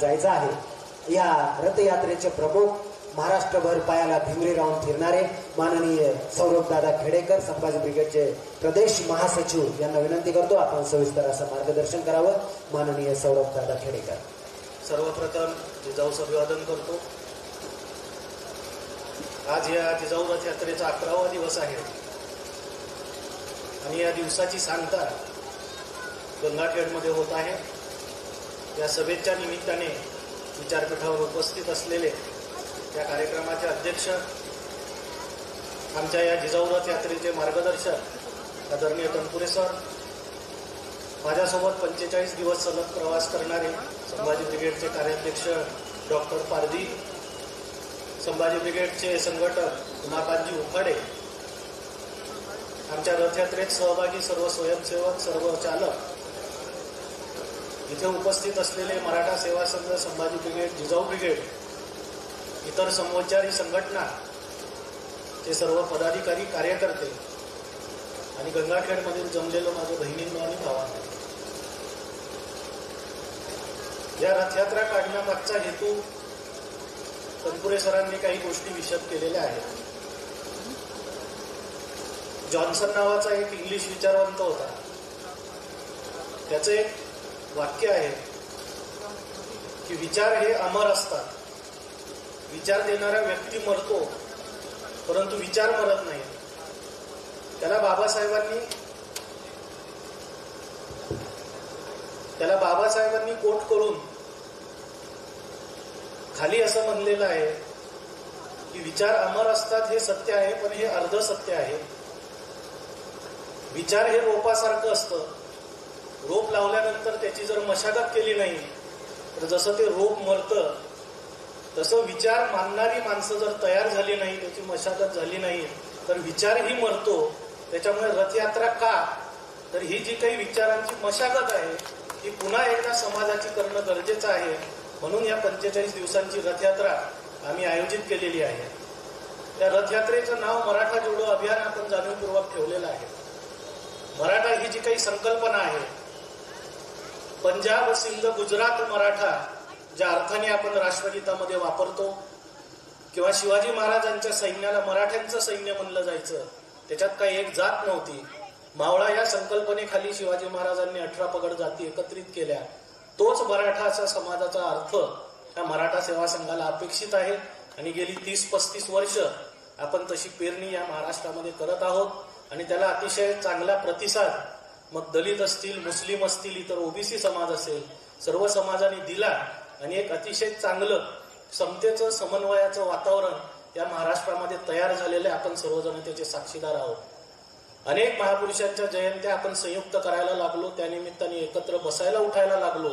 जायचं आहे. या रथयात्रेचे प्रमुख महाराष्ट्रभर पायाला भिवरे राहून फिरणारे माननीय सौरभ दादा खेडेकर संभाजी ब्रिगेडचे प्रदेश महासचिव यांना विनंती करतो आपण सविस्तर असं मार्गदर्शन करावं. माननीय सौरभ दादा खेडेकर. सर्वप्रथम जिजाऊचं अभिवादन करतो. आज या जिजाऊ रथयात्रेचा अकरावा दिवस आहे. आणि या दिवसाची सांगता गंगाखेडमध्ये होत आहे. या सभेच्या निमित्ताने विचारपीठावर उपस्थित असलेले या कार्यक्रमाचे अध्यक्ष आमच्या या जिजाऊरथ यात्रेचे मार्गदर्शक आदरणीय तनपुरे सर माझ्यासोबत पंचेचाळीस दिवस सलग प्रवास करणारे संभाजी ब्रिगेडचे कार्याध्यक्ष डॉक्टर पारदी संभाजी ब्रिगेडचे संघटक उमाकांतजी उखाडे आमच्या रथयात्रेत सहभागी सर्व स्वयंसेवक सर्व चालक इथे उपस्थित असलेले मराठा सेवा संघ संभाजी ब्रिगेड जिजाऊ ब्रिगेड इतर समोच्चारी संघटना ते सर्व पदाधिकारी कार्यकर्ते आणि गंगाखेडमधील जमलेलं माझं बहिणींना आणि भावांना. या रथयात्रा काढण्यामागचा हेतू तनपुरे सरांनी काही गोष्टी विशद केलेल्या आहेत. जॉन्सन नावाचा एक इंग्लिश विचारवंत होता. त्याचे वाक्य आहे की विचार हे अमर असतात. विचार देणारा व्यक्ती मरतो परंतु विचार मरत नाही. त्याला बाबासाहेबांनी त्याला बाबासाहेबांनी कोट करून खाली असं म्हणलेलं आहे की विचार अमर असतात हे सत्य आहे पण हे अर्ध सत्य आहे. विचार हे रोपासारखं असतं. रोप लावल्यानंतर त्याची जर मशागत केली नाही तर जसं ते रोप मरतं तसं विचार मानणारी माणसं जर तयार झाली नाही त्याची मशागत झाली नाही तर विचारही मरतो. त्याच्यामुळे रथयात्रा का? तर ही जी काही विचारांची मशागत आहे ती पुन्हा एकदा समाजाची करणं गरजेचं आहे. म्हणून या पंचेचाळीस दिवसांची रथयात्रा आम्ही आयोजित केलेली आहे. त्या रथयात्रेचं नाव मराठा जोडो अभियान आपण जाणीवपूर्वक ठेवलेलं आहे. मराठा ही जी काही संकल्पना आहे पंजाब सिंध गुजरात मराठा ज्या अर्थाने आपण राष्ट्रगीतामध्ये वापरतो किंवा शिवाजी महाराजांच्या सैन्याला मराठ्यांचं सैन्य म्हणलं जायचं त्याच्यात काही एक जात नव्हती. मावळा या संकल्पनेखाली शिवाजी महाराजांनी अठरा पगड जाती एकत्रित केल्या. तोच मराठा असा समाजाचा अर्थ या मराठा सेवा संघाला अपेक्षित आहे. आणि गेली तीस पस्तीस वर्ष आपण तशी पेरणी या महाराष्ट्रामध्ये करत आहोत. आणि त्याला अतिशय चांगला प्रतिसाद मग दलित असतील मुस्लिम असतील इतर ओबीसी समाज असेल सर्व समाजाने दिला आणि एक अतिशय चांगलं समतेचं समन्वयाचं वातावरण या महाराष्ट्रामध्ये तयार झालेलं आहे. आपण सर्वजण त्याचे साक्षीदार आहोत. अनेक महापुरुषांच्या जयंत्या आपण संयुक्त करायला लागलो. त्यानिमित्ताने एकत्र बसायला उठायला लागलो.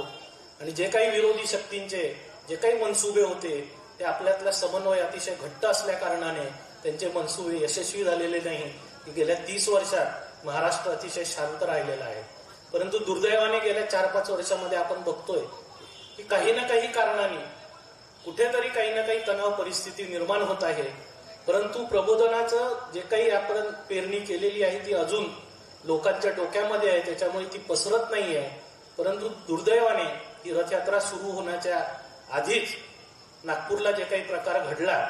आणि जे काही विरोधी शक्तींचे जे काही मनसुबे होते ते आपल्यातला समन्वय अतिशय घट्ट असल्या कारणाने त्यांचे मनसुबे यशस्वी झालेले नाही. की गेल्या तीस वर्षात महाराष्ट्र अतिशय शांत राहिलेला आहे. परंतु दुर्दैवाने गेल्या चार पाच वर्षामध्ये आपण बघतोय की काही ना काही कारणाने कुठेतरी काही ना काही तणाव परिस्थिती निर्माण होत आहे. परंतु प्रबोधनाचं जे काही आपण पेरणी केलेली आहे ती अजून लोकांच्या डोक्यामध्ये आहे त्याच्यामुळे ती पसरत नाही आहे. परंतु दुर्दैवाने ही रथयात्रा सुरू होण्याच्या आधीच नागपूरला जे काही प्रकार घडला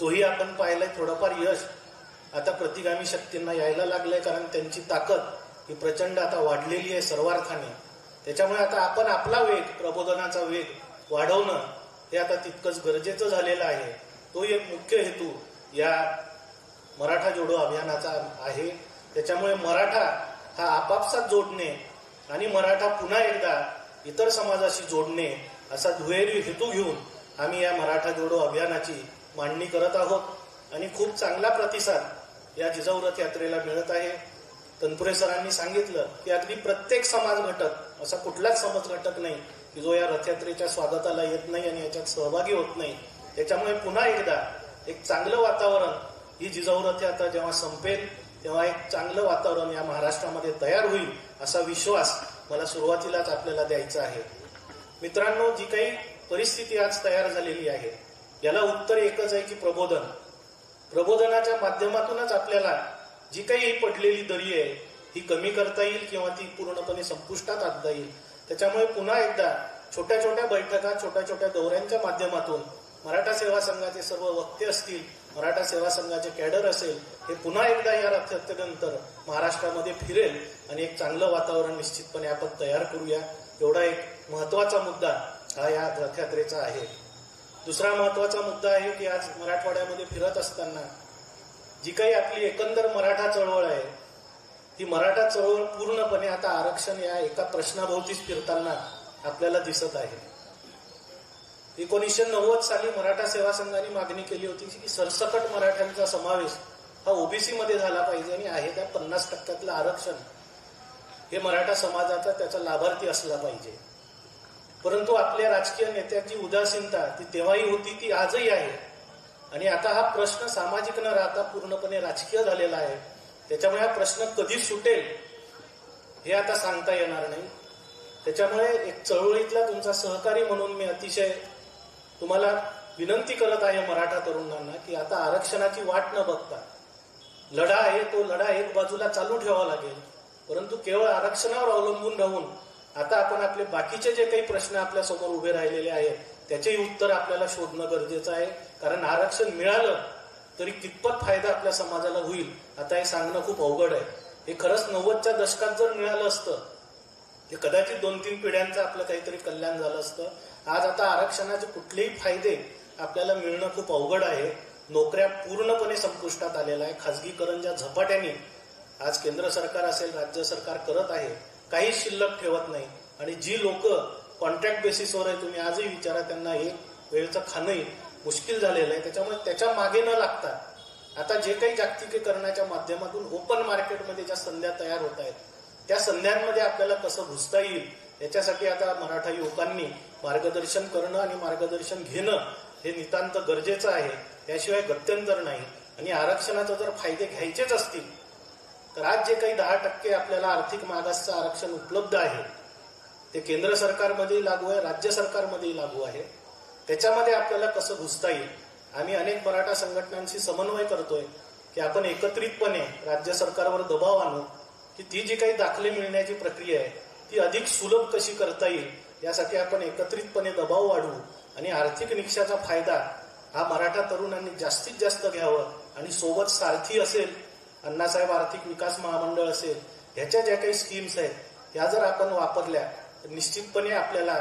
तोही आपण पाहिलाय थोडंफार यश. आता प्रतिगामी शक्तींना यायला लागलंय कारण त्यांची ताकद ही प्रचंड आता वाढलेली आहे सर्वार्थाने. त्याच्यामुळे आता आपण आपला वेग प्रबोधनाचा वेग वाढवणं हे आता तितकंच गरजेचं झालेलं आहे. तो एक मुख्य हेतू या मराठा जोडो अभियानाचा आहे. त्याच्यामुळे मराठा हा आपापसात जोडणे आणि मराठा पुन्हा एकदा इतर समाजाशी जोडणे असा दुहेरी हेतू घेऊन आम्ही या मराठा जोडो अभियानाची मांडणी करत आहोत. आणि खूप चांगला प्रतिसाद या जिजाऊ रथ यात्रेला मिळत आहे. तनपुरे सरांनी सांगितलं की अगदी प्रत्येक समाज घटक असा कुठलाच समाज घटक नाही की जो या रथयात्रेच्या स्वागताला येत नाही आणि याच्यात सहभागी होत नाही. त्याच्यामुळे पुन्हा एकदा एक चांगलं वातावरण ही जिजाऊ रथयात्रा जेव्हा संपेल तेव्हा एक चांगलं वातावरण या महाराष्ट्रामध्ये तयार होईल असा विश्वास मला सुरुवातीलाच आपल्याला द्यायचा आहे. मित्रांनो जी काही परिस्थिती आज तयार झालेली आहे याला उत्तर एकच आहे की प्रबोधन. प्रबोधनाच्या माध्यमातूनच आपल्याला जी काही पडलेली दरी आहे ही कमी करता येईल किंवा ती पूर्णपणे संपुष्टात आणता येईल? त्याच्यामुळे पुन्हा एकदा छोट्या छोट्या बैठका छोट्या छोट्या दौऱ्यांच्या माध्यमातून मराठा सेवा संघाचे सर्व वक्ते असतील मराठा सेवा संघाचे कॅडर असेल हे पुन्हा एकदा या रथयात्रेनंतर महाराष्ट्रामध्ये फिरेल आणि एक चांगलं वातावरण निश्चितपणे आपण तयार करूया. एवढा एक महत्त्वाचा मुद्दा हा या रथयात्रेचा आहे. दुसरा महत्त्वाचा मुद्दा आहे की आज मराठवाड्यामध्ये फिरत असताना जी काही आपली एकंदर मराठा चळवळ आहे ती मराठा चळवळ पूर्णपणे आता आरक्षण या एका प्रश्नाभोवतीच फिरताना आपल्याला दिसत आहे. एकोणीसशे नव्वद साली मराठा सेवा संघाने मागणी केली होती की सरसकट मराठ्यांचा समावेश हा ओबीसी मध्ये झाला पाहिजे आणि आहे त्या पन्नास टक्क्यातलं आरक्षण हे मराठा समाजाचा त्याचा लाभार्थी असला पाहिजे. परंतु आपल्या राजकीय नेत्यांची उदासीनता ती तेव्हाही होती ती आजही आहे. आणि आता हा प्रश्न सामाजिक न राहता पूर्णपणे राजकीय झालेला आहे. त्याच्यामुळे हा प्रश्न कधी सुटेल हे आता सांगता येणार नाही. त्याच्यामुळे एक चळवळीतला तुमचा सहकारी म्हणून मी अतिशय तुम्हाला विनंती करत आहे मराठा तरुणांना की आता आरक्षणाची वाट न बघता लढा आहे तो लढा एक बाजूला चालू ठेवावा लागेल. परंतु केवळ आरक्षणावर अवलंबून राहून आता आपण आपले बाकीचे जे काही प्रश्न आपल्यासमोर उभे राहिलेले आहेत त्याचेही उत्तर आपल्याला शोधणं गरजेचं आहे. कारण आरक्षण मिळालं तरी कितपत फायदा आपल्या समाजाला होईल आता हे सांगणं खूप अवघड आहे. हे खरंच नव्वदच्या दशकात जर मिळालं असतं हे कदाचित दोन तीन पिढ्यांचं आपलं काहीतरी कल्याण झालं असतं. आज आता आरक्षणाचे कुठलेही फायदे आपल्याला मिळणं खूप अवघड आहे. नोकऱ्या पूर्णपणे संपुष्टात आलेल्या आहे खाजगीकरण ज्या झपाट्याने आज केंद्र सरकार असेल राज्य सरकार करत आहे काही शिल्लक ठेवत नाही. आणि जी लोक कॉन्ट्रॅक्ट बेसिसवर आहे तुम्ही आजही विचारा त्यांना एक वेळचं खाणंही मुश्किल झालेलं आहे. त्याच्यामुळे त्याच्यामागे न लागता आता जे काही जागतिकीकरणाच्या माध्यमातून ओपन मार्केटमध्ये ज्या संध्या तयार होत आहेत त्या संध्यांमध्ये आपल्याला कसं घुसता येईल याच्यासाठी आता मराठा युवकांनी मार्गदर्शन करणं आणि मार्गदर्शन घेणं हे नितांत गरजेचं आहे. त्याशिवाय गत्यंतर नाही. आणि आरक्षणाचा जर फायदे घ्यायचेच असतील तर आज जे काही दहा टक्के आपल्याला आर्थिक मागासचं आरक्षण उपलब्ध आहे ते केंद्र सरकारमध्येही लागू आहे राज्य सरकारमध्येही लागू आहे. त्याच्यामध्ये आपल्याला कसं घुसता येईल? आम्ही अनेक मराठा संघटनांशी समन्वय करतोय की आपण एकत्रितपणे राज्य सरकारवर दबाव आणू की ती जी काही दाखले मिळण्याची प्रक्रिया आहे ती अधिक सुलभ कशी करता येईल यासाठी आपण एकत्रितपणे दबाव वाढवू आणि आर्थिक निकषाचा फायदा हा मराठा तरुणांनी जास्तीत जास्त घ्यावं आणि सोबत सारथी असेल अण्णासाहेब आर्थिक विकास महामंडळ असेल ह्याच्या ज्या काही स्कीम्स आहेत त्या जर आपण वापरल्या तर निश्चितपणे आपल्याला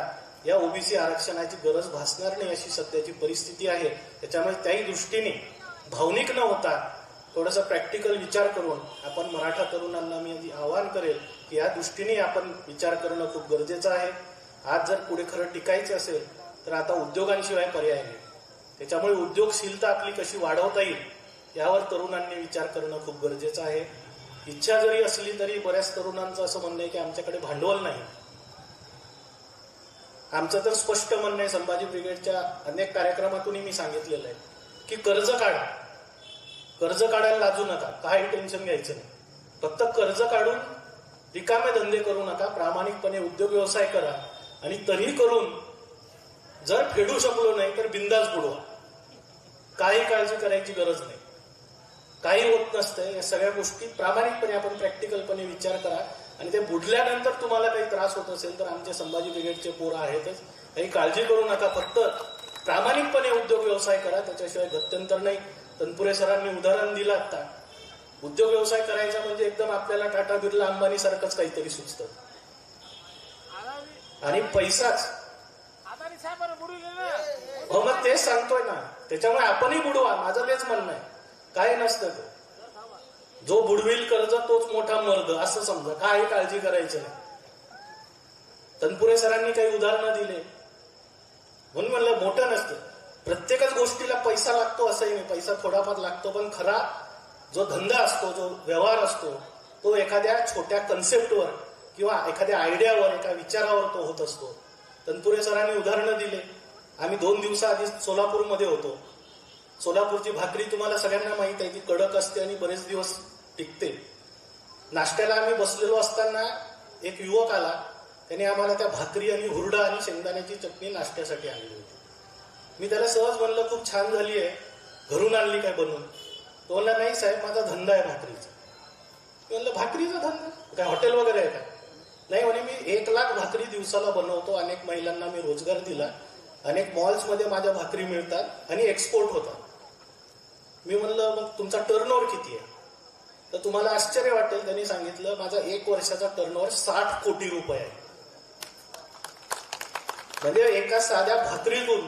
या ओबीसी आरक्षणाची गरज भासणार नाही अशी सध्याची परिस्थिती आहे. त्याच्यामुळे त्याही दृष्टीने भावनिक न होता थोडंसं प्रॅक्टिकल विचार करून आपण मराठा तरुणांना मी आवाहन करेल की या दृष्टीने आपण विचार करणं खूप गरजेचं आहे. आज जर पुढे खरं टिकायचं असेल तर आता उद्योगांशिवाय पर्याय नाही. त्याच्यामुळे उद्योगशीलता आपली कशी वाढवता येईल यावर तरुणांनी विचार करणं खूप गरजेचं आहे. इच्छा जरी असली तरी बऱ्याच तरुणांचं असं म्हणणं आहे की आमच्याकडे भांडवल नाही. आमचं तर स्पष्ट म्हणणं आहे संभाजी ब्रिगेडच्या अनेक कार्यक्रमातूनही मी सांगितलेलं आहे की कर्ज काढा. कर्ज काढायला लाजू नका काही टेन्शन घ्यायचं नाही. फक्त कर्ज काढून रिकामे धंदे करू नका प्रामाणिकपणे उद्योग व्यवसाय करा आणि तरी करून जर फेडू शकलो नाही तर बिंदास बुडवा. काही काळजी करायची गरज नाही. काही होत नसतंय या सगळ्या गोष्टी प्रामाणिकपणे आपण प्रॅक्टिकलपणे विचार करा. आणि ते बुडल्यानंतर तुम्हाला काही त्रास होत असेल तर आमचे संभाजी ब्रिगेडचे पोरं आहेतच. काही काळजी करू नका फक्त प्रामाणिकपणे उद्योग व्यवसाय करा. त्याच्याशिवाय गत्यंतर नाही. तनपुरे सरांनी उदाहरण दिलं आता. उद्योग व्यवसाय करायचा म्हणजे एकदम आपल्याला टाटा बिर्ला अंबानी सारखंच काहीतरी सुचतं. आणि पैसाच. हो मग तेच सांगतोय ना. त्याच्यामुळे आपणही बुडवा. माझं तेच म्हणणं आहे. काय नसतं जो बुडविल कर्ज तोच मोठा मर्द असं समजा. काय काळजी करायची तनपुरे सरांनी काही उदाहरणं दिले. म्हणून म्हणलं मोठं नसतं. प्रत्येकच गोष्टीला पैसा लागतो असंही नाही. पैसा थोडाफार लागतो पण खरा जो धंदा असतो जो व्यवहार असतो तो एखाद्या छोट्या कन्सेप्टवर किंवा एखाद्या आयडियावर एका विचारावर तो होत असतो. तनपुरे सरांनी उदाहरणं दिले. आम्ही दोन दिवसाआधी सोलापूरमध्ये होतो. सोलापूरची भाकरी तुम्हाला सगळ्यांना माहीत आहे ती कडक असते आणि बरेच दिवस टिकते. नाश्त्याला आम्ही बसलेलो असताना एक युवक आला. त्याने आम्हाला त्या भाकरी आणि हुरडा आणि शेंगदाण्याची चटणी नाश्त्यासाठी आणली होती. मी त्याला सहज म्हणलं खूप छान झाली आहे. घरून आणली काय बनवून? तो म्हणला नाही साहेब माझा धंदा आहे भाकरीचा. मी म्हणलं भाकरीचा धंदा? काय हॉटेल वगैरे आहे का? नाही म्हणे मी एक लाख भाकरी दिवसाला बनवतो. अनेक महिलांना मी रोजगार दिला. अनेक मॉल्समध्ये माझ्या भाकरी मिळतात आणि एक्सपोर्ट होतात. मी म्हणलं मग तुमचा टर्न किती आहे? तर तुम्हाला आश्चर्य वाटेल त्यांनी सांगितलं माझा एक वर्षाचा टर्नओव्हर साठ कोटी रुपये आहे. म्हणजे एका साध्या भाकरीतून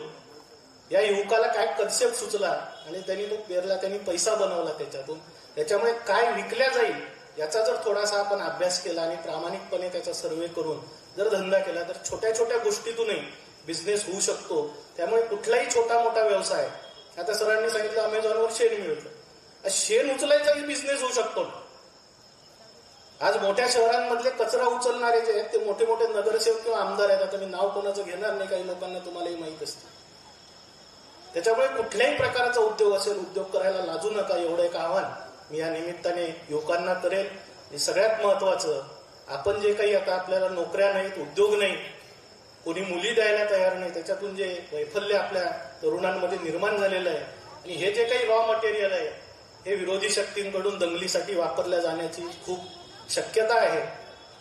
या युवकाला काय कन्सेप्ट सुचला आणि त्यांनी तो पेरला त्यांनी पैसा बनवला त्याच्यातून. त्याच्यामुळे काय विकल्या जाईल याचा जर थोडासा आपण अभ्यास केला आणि प्रामाणिकपणे त्याचा सर्वे करून जर धंदा केला तर छोट्या छोट्या गोष्टीतूनही बिझनेस होऊ शकतो. त्यामुळे कुठलाही छोटा मोठा व्यवसाय आता सरांनी सांगितलं अमेझॉनवर शेण मिळतं. आज शेण उचलायचाही बिझनेस होऊ शकतो आज मोठ्या शहरांमधले कचरा उचलणारे जे आहेत ते मोठे मोठे नगरसेवक किंवा आमदार आहेत. आता मी नाव कोणाचं घेणार नाही काही लोकांना तुम्हालाही माहीत असते. त्याच्यामुळे कुठल्याही प्रकारचा उद्योग असेल उद्योग करायला लाजू नका एवढं एक आव्हान. मी या निमित्ताने युवकांना करेल सगळ्यात महत्वाचं आपण जे काही आता आपल्याला नोकऱ्या नाहीत उद्योग नाही कोणी मुली द्यायला तयार नाही त्याच्यातून जे वैफल्य आपल्या तरुणांमध्ये निर्माण झालेलं आहे आणि हे जे काही रॉ मटेरियल आहे हे विरोधी शक्तींकडून दंगलीसाठी वापरल्या जाण्याची खूप शक्यता आहे.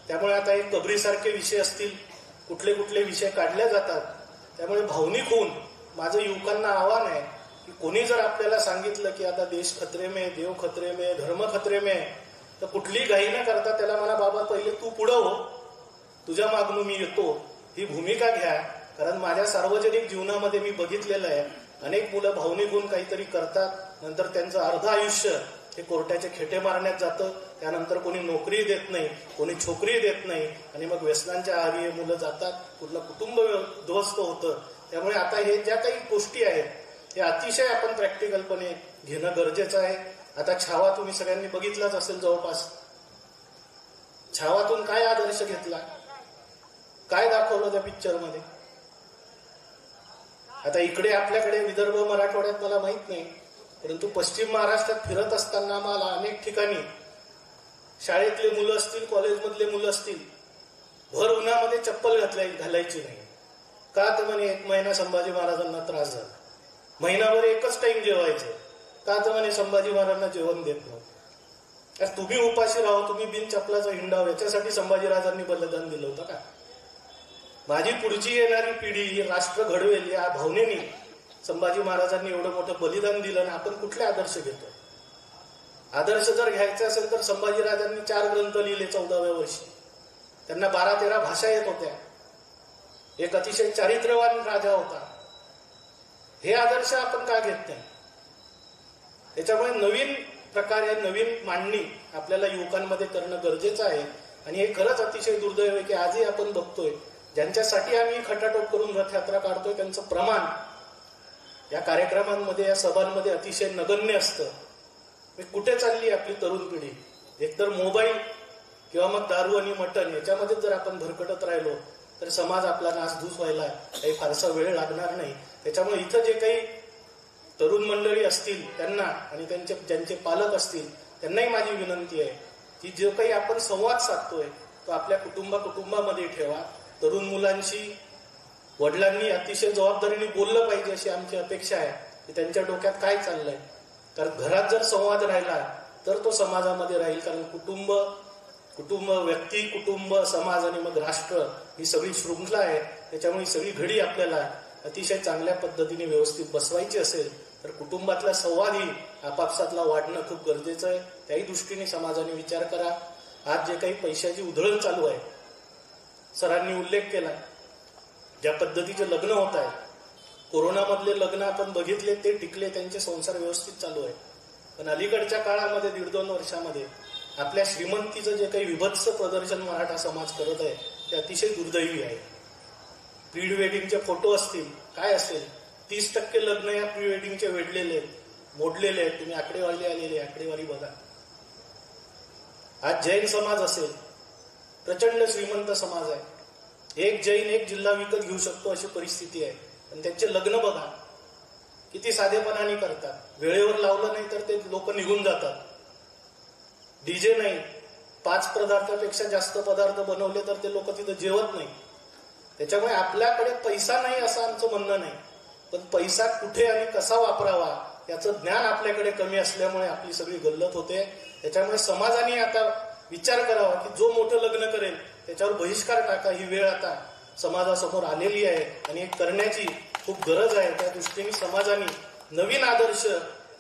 त्यामुळे आता एक कबरीसारखे विषय असतील कुठले कुठले विषय काढले जातात. त्यामुळे भावनिक होऊन माझं युवकांना आव्हान आहे की कोणी जर आपल्याला सांगितलं की आता देश खतरे में देव खतरे में धर्म खतरे में तर कुठली घाई न करता त्याला मला बाबा पहिले तू पुढं हो. तुझ्या मागणून मी येतो. ही भूमिका घ्या. कारण माझ्या सार्वजनिक जीवनामध्ये मी बघितलेलं आहे. अनेक मुलं भावनिक गुण काहीतरी करतात. नंतर त्यांचं अर्ध आयुष्य हे कोर्टाचे खेटे मारण्यात जातं. त्यानंतर कोणी नोकरी देत नाही कोणी छोकरी देत नाही. आणि मग व्यसनांच्या आहारी हे मुलं जातात. कुठलं कुटुंब उद्ध्वस्त होतं. त्यामुळे आता हे ज्या काही गोष्टी आहेत हे अतिशय आपण प्रॅक्टिकलपणे घेणं गरजेचं आहे. आता छावा तुम्ही सगळ्यांनी बघितलाच असेल जवळपास. छावातून काय आदर्श घेतला? काय दाखवलं त्या पिक्चरमध्ये आता इकडे आपल्याकडे विदर्भ मराठवाड्यात मला माहीत नाही परंतु पश्चिम महाराष्ट्रात फिरत असताना मला अनेक ठिकाणी शाळेतले मुलं असतील कॉलेजमधले मुलं असतील भर उन्हामध्ये चप्पल घातल्या घालायची नाही. का तर म्हणे एक महिना संभाजी महाराजांना त्रास झाला. महिनाभर एकच टाइम जेवायचं. का तर म्हणे संभाजी महाराजांना जेवण देत नव्हतं. तुम्ही उपाशी राहो तुम्ही बिन चपलाचा हिंडाव याच्यासाठी संभाजी राजांनी बलिदान दिलं होतं का? माझी पुढची येणारी पिढी ही राष्ट्र घडवेल या भावनेने संभाजी महाराजांनी एवढं मोठं बलिदान दिलं आणि आपण कुठले आदर्श घेतो? आदर्श जर घ्यायचे असेल तर संभाजीराजांनी चार ग्रंथ लिहिले चौदाव्या वर्षी. त्यांना बारा तेरा भाषा येत होत्या. एक अतिशय चारित्र्यवान राजा होता. हे आदर्श आपण का घेत नाही? त्याच्यामुळे नवीन प्रकारे नवीन मांडणी आपल्याला युवकांमध्ये करणं गरजेचं आहे. आणि हे खरंच अतिशय दुर्दैव आहे की आजही आपण बघतोय ज्यांच्यासाठी आम्ही खटाटोप करून रथयात्रा काढतोय त्यांचं प्रमाण या कार्यक्रमांमध्ये या सभांमध्ये अतिशय नगण्य असतं. मी कुठे चालली आपली तरुण पिढी? एकतर मोबाईल किंवा मग दारू आणि मटण याच्यामध्ये जर आपण भरकटत राहिलो तर समाज आपला नासधूस व्हायला काही फारसा वेळ लागणार नाही. त्याच्यामुळे इथं जे काही तरुण मंडळी असतील त्यांना आणि त्यांचे ज्यांचे पालक असतील त्यांनाही माझी विनंती आहे की जो काही आपण संवाद साधतोय तो आपल्या कुटुंबा कुटुंबामध्ये ठेवा. तरुण मुलांशी वडिलांनी अतिशय जबाबदारीने बोललं पाहिजे अशी आमची अपेक्षा आहे की त्यांच्या डोक्यात काय चाललंय. कारण घरात जर संवाद राहिला तर तो समाजामध्ये राहील. कारण कुटुंब कुटुंब व्यक्ती कुटुंब समाज आणि मग राष्ट्र ही सगळी शृंखला आहे. त्याच्यामुळे ही सगळी घडी आपल्याला अतिशय चांगल्या पद्धतीने व्यवस्थित बसवायची असेल तर कुटुंबातला संवादही आपापसातला वाढणं खूप गरजेचं आहे. त्याही दृष्टीने समाजाने विचार करा. आज जे काही पैशाची उधळण चालू आहे सरांनी उल्लेख केला ज्या पद्धतीचे लग्न होत आहे कोरोनामधले लग्न आपण बघितले ते टिकले त्यांचे संसार व्यवस्थित चालू आहे. पण अलीकडच्या काळामध्ये दीड दोन वर्षामध्ये आपल्या श्रीमंतीचं जे काही विभत्स प्रदर्शन मराठा समाज करत आहे ते अतिशय दुर्दैवी आहे. प्री वेडिंगचे फोटो असतील काय असेल तीस टक्के लग्न या प्री वेडिंगचे वेढलेले आहेत मोडलेले आहेत तुम्ही आकडेवारी आलेली आकडेवारी बघा. आज जैन समाज असेल प्रचंड श्रीमंत समाज आहे. एक जैन एक जिल्हा विकत घेऊ शकतो अशी परिस्थिती आहे. पण त्यांचे लग्न बघा. किती साधेपणाने करतात. वेळेवर लावलं नाही तर ते लोक निघून जातात. डीजे नाही. पाच पदार्थापेक्षा जास्त पदार्थ बनवले तर ते लोक तिथं जेवत नाही. त्याच्यामुळे आपल्याकडे पैसा नाही असं आमचं म्हणणं नाही. पण पैसा कुठे आणि कसा वापरावा याचं ज्ञान आपल्याकडे कमी असल्यामुळे आपली सगळी गल्लत होते. त्याच्यामुळे समाजाने आता विचार करावा की जो मोठं लग्न करेल त्याच्यावर बहिष्कार टाका ही वेळ आता समाजासमोर आलेली आहे. आणि करण्याची खूप गरज आहे. त्या दृष्टीने समाजाने नवीन आदर्श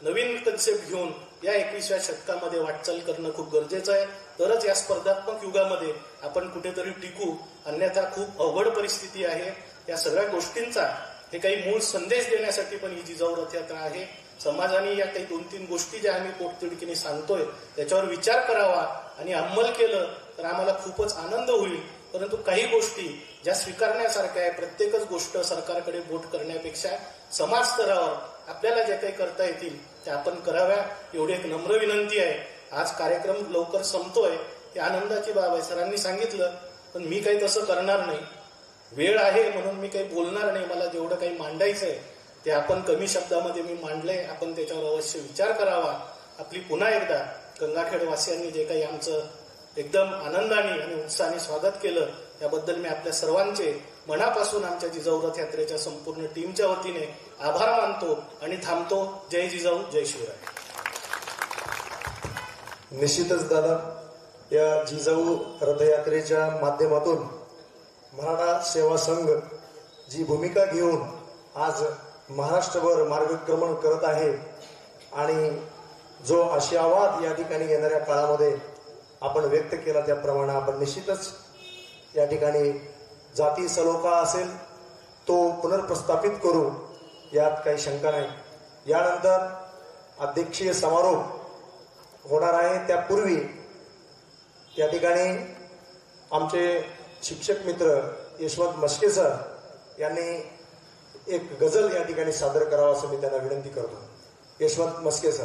नवीन कन्सेप्ट घेऊन या एकविसव्या शतकामध्ये वाटचाल करणं खूप गरजेचं आहे. तरच या स्पर्धात्मक युगामध्ये आपण कुठेतरी टिकू. अन्यथा खूप अवघड परिस्थिती आहे. या सगळ्या गोष्टींचा हे काही मूळ संदेश देण्यासाठी पण ही जिजाऊ रथयात्रा आहे. समाजाने या काही दोन तीन गोष्टी ज्या आम्ही पोटतिडकीने सांगतोय त्याच्यावर विचार करावा आणि अंमल केलं तर आम्हाला खूपच आनंद होईल. परंतु काही गोष्टी ज्या स्वीकारण्यासारख्या आहे प्रत्येकच गोष्ट सरकारकडे बोट करण्यापेक्षा समाज स्तरावर आपल्याला ज्या काही करता येतील त्या आपण कराव्या एवढी एक नम्र विनंती आहे. आज कार्यक्रम लवकर संपतोय ती आनंदाची बाब आहे. सरांनी सांगितलं पण मी काही तसं करणार नाही. वेळ आहे म्हणून मी काही बोलणार नाही. मला जेवढं काही मांडायचं आहे ते आपण कमी शब्दामध्ये मी मांडले आपण त्याच्यावर अवश्य विचार करावा. आपली पुन्हा एकदा गंगाखेडवासियांनी जे काही आमचं एकदम आनंदाने आणि उत्साहाने स्वागत केलं याबद्दल मी आपल्या सर्वांचे मनापासून आमच्या जिजाऊ रथयात्रेच्या संपूर्ण टीमच्या वतीने आभार मानतो आणि थांबतो. जय जिजाऊ जय शिवराय. निश्चितच दादा या जिजाऊ रथयात्रेच्या माध्यमातून मराठा सेवा संघ जी भूमिका घेऊन आज महाराष्ट्रभर मार्गक्रमण करत आहे. आणि जो आशियावाद या ठिकाणी येणाऱ्या काळामध्ये आपण व्यक्त केला त्याप्रमाणे आपण निश्चितच या ठिकाणी जाती सलोखा असेल तो पुनर्प्रस्थापित करू यात काही शंका नाही. यानंतर अध्यक्षीय समारोप होणार आहे. त्यापूर्वी या ठिकाणी आमचे शिक्षक मित्र यशवंत मस्के सर यांनी एक गझल या ठिकाणी सादर करावा असं मी त्यांना विनंती करतो. यशवंत मस्के सर.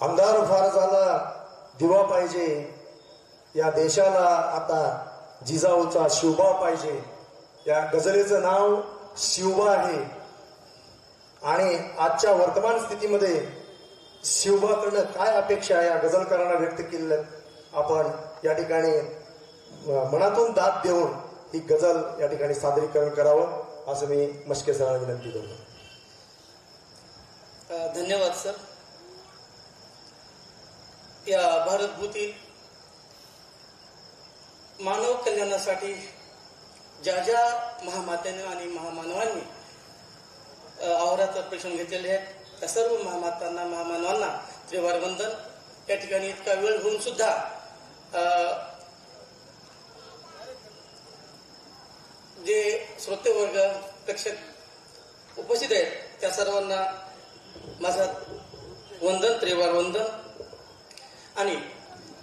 आमदार फार झाला दिवा पाहिजे. या देशाला आता जिजाऊचा शिवबा पाहिजे. या गझलेचं नाव शिवबा आहे. आणि आजच्या वर्तमान स्थितीमध्ये शिवबाकडनं काय अपेक्षा आहे या गझलकारांना व्यक्त केलेल्या आपण या ठिकाणी मनातून दाद देऊन ही गझल या ठिकाणी सादरीकरण करावं असं मी मस्के सरांना विनंती करतो. धन्यवाद सर. या भारतभूती मानव कल्याणासाठी ज्या ज्या महामात्याने आणि महामानवांनी अ, अहोरात्र घेतलेले आहेत त्या सर्व महामातांना महामानवांना त्रिवार वंदन या ठिकाणी इतका वेळ होऊन सुद्धा जे श्रोते वर्ग प्रेक्षक उपस्थित आहेत त्या सर्वांना माझा वंदन त्रिवार वंदन. आणि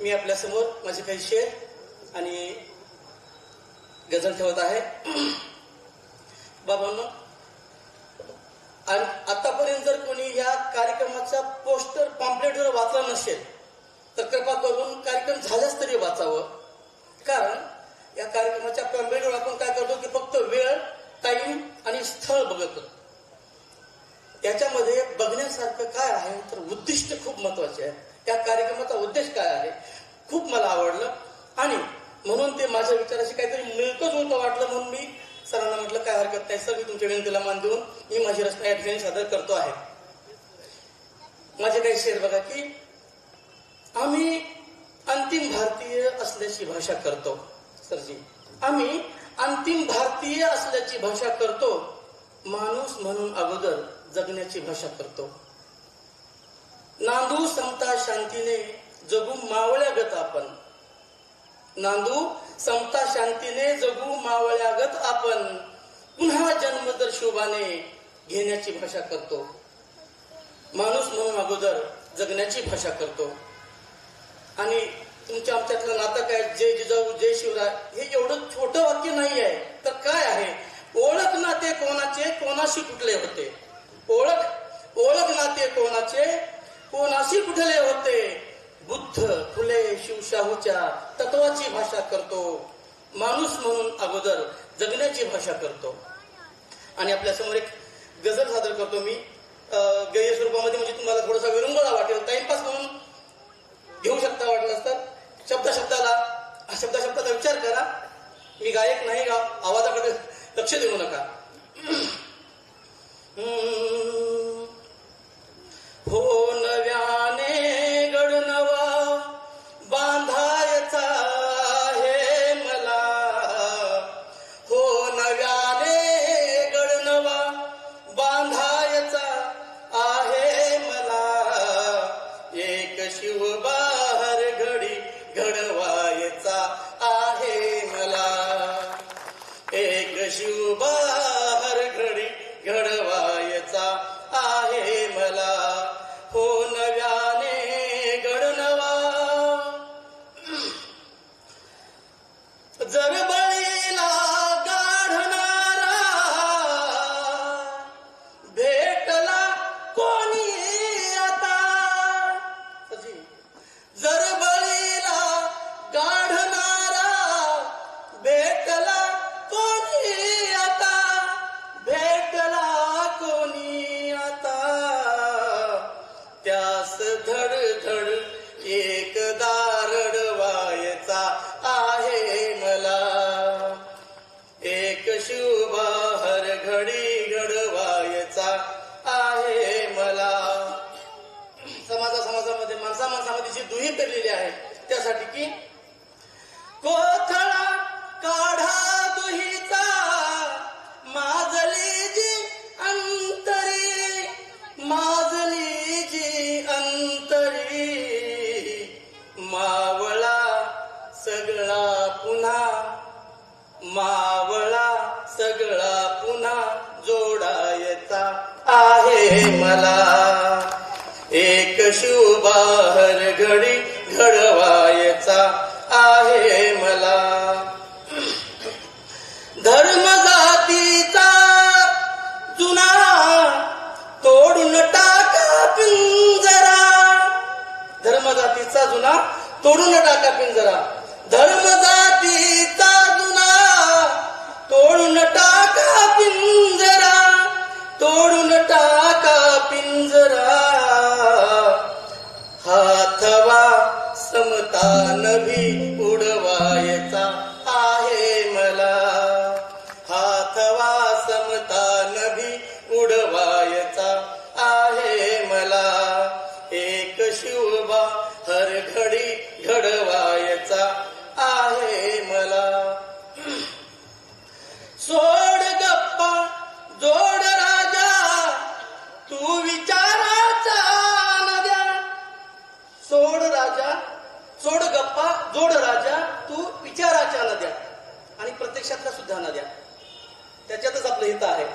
मी आपल्यासमोर माझे काही शेर आणि गझल ठेवत आहे. बाबांनो आणि आतापर्यंत जर कोणी या कार्यक्रमाचा पोस्टर पॉम्पलेट जर वाचला नसेल तर कृपा करून कार्यक्रम झाल्यास तरी वाचावं. कारण या कार्यक्रमाच्या पॉम्पलेटवर आपण काय करतो की फक्त वेळ टाईम आणि स्थळ बघत. याच्यामध्ये बघण्यासारखं काय आहे? तर उद्दिष्ट खूप महत्त्वाचे आहे या कार्यक्रमाचा उद्देश काय आहे? खूप मला आवडलं. आणि म्हणून ते माझ्या विचाराशी काहीतरी मिळतं होतं वाटलं म्हणून मी सरांना म्हटलं काय हरकत नाही सर मी तुमच्या विनंतीला मान देऊन मी माझी रचना या ठिकाणी सादर करतो आहे. माझे काही शेर बघा की आम्ही अंतिम भारतीय असल्याची भाषा करतो. सरजी. आम्ही अंतिम भारतीय असल्याची भाषा करतो माणूस म्हणून अगोदर जगण्याची भाषा करतो. नांदू समता शांतीने जगू मावळ्यागत आपण. नांदू समता शांतीने जगू मावळ्यागत आपण. पुन्हा जन्म दर शोभाने घेण्याची भाषा करतो. माणूस म्हणून अगोदर जगण्याची भाषा करतो. आणि तुमच्या आमच्यातलं नातं काय? जय जिजाऊ जय शिवराय हे एवढं छोटं वाक्य नाही आहे तर काय आहे? ओळख नाते कोणाचे? कोणाशी कुठले होते? ओळख ओळख नाते कोणाचे? कोणाशी कुठले होते? बुद्ध फुले शिवशाहूच्या तत्वाची भाषा करतो. माणूस म्हणून अगोदर जगण्याची भाषा करतो. आणि आपल्यासमोर एक गजल सादर करतो मी. अं, गैर स्वरूपामध्ये म्हणजे तुम्हाला थोडासा विरंगुळा वाटेल. टाइमपास म्हणून घेऊ शकता वाटलं असतात शब्द शब्दाला शब्द शब्दाचा विचार करा. मी गायक नाही गा आवाजाकडे लक्ष देऊ नका. झाला. एक शुभा घडी घडवायचा आहे मला. धर्म जातीचा जुना तोडून टाका पिंजरा. धर्म जातीचा जुना तोडून टाका पिंजरा. धर्म जातीचा जुना तोडून टाका पिंजरा. तोडून टाका करा हाथवा समता नभी आणि सुद्धा ना द्या. त्याच्यातच आपलं हित आहे.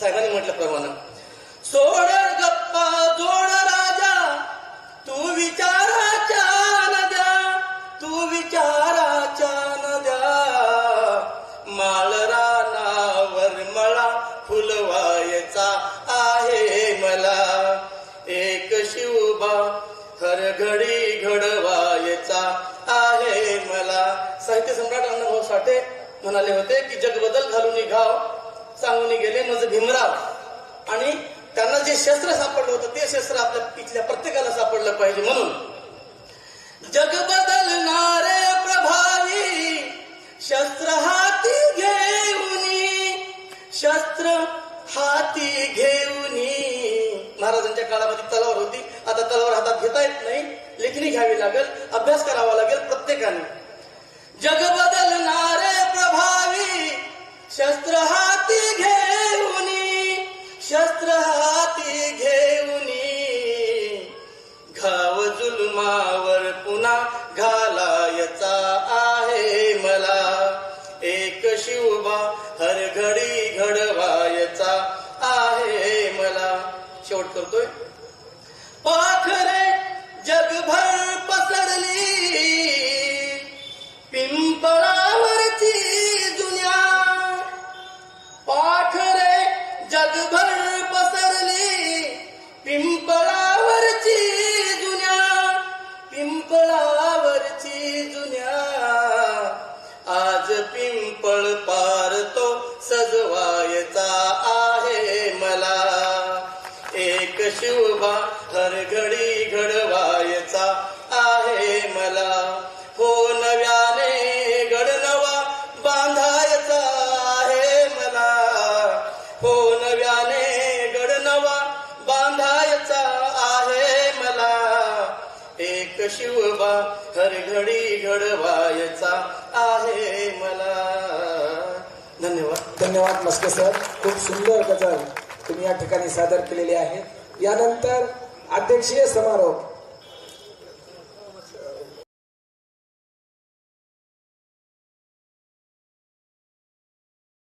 साहेबांनी म्हटल्याप्रमाणे सोड गप्पा जोड राजा तू विचाराच्या नद्या तू विचाराच्या नद्या माळरानावर मळा फुलवायचा आहे मला. एक शिवबा हर घडी घडवायचा आहे मला. साहित्य सम्राट अण्णाभाऊ साठे म्हणाले होते की जगबदल घालून घाव सांगून गेले म्हणजे भीमराव. आणि त्यांना जे शस्त्र सापडलं होतं ते शस्त्र आपल्या इथल्या प्रत्येकाला सापडलं पाहिजे म्हणून. जग बदलणारे प्रभावी शस्त्र हाती घेऊनी शस्त्र हाती घेऊन. महाराजांच्या काळामध्ये तलावर होती. आता तलावर हातात घेता येत नाही लेखणी घ्यावी लागेल अभ्यास करावा लागेल प्रत्येकाने. करतोय. पाखरे जगभर पसरली. पिंपळावरची जुन्या. पाखरे जगभर पसरली. पिंपळावरची जुन्या. पिंपळावरची जुन्या. आज पिंपळ पारतो सजवायचा आ हर घडी घडवायचा आहे मला. हो नव्याने घडनवा बांधायचा आहे मला. हो नव्याने घडनवा बांधायचा आहे मला. एक शिवबा हर घडी घडवायचा आहे मला. धन्यवाद. धन्यवाद मस्के सर. खूप सुंदर गजल तुम्ही या ठिकाणी सादर केलेली आहे. यानंतर अध्यक्षीय समारोप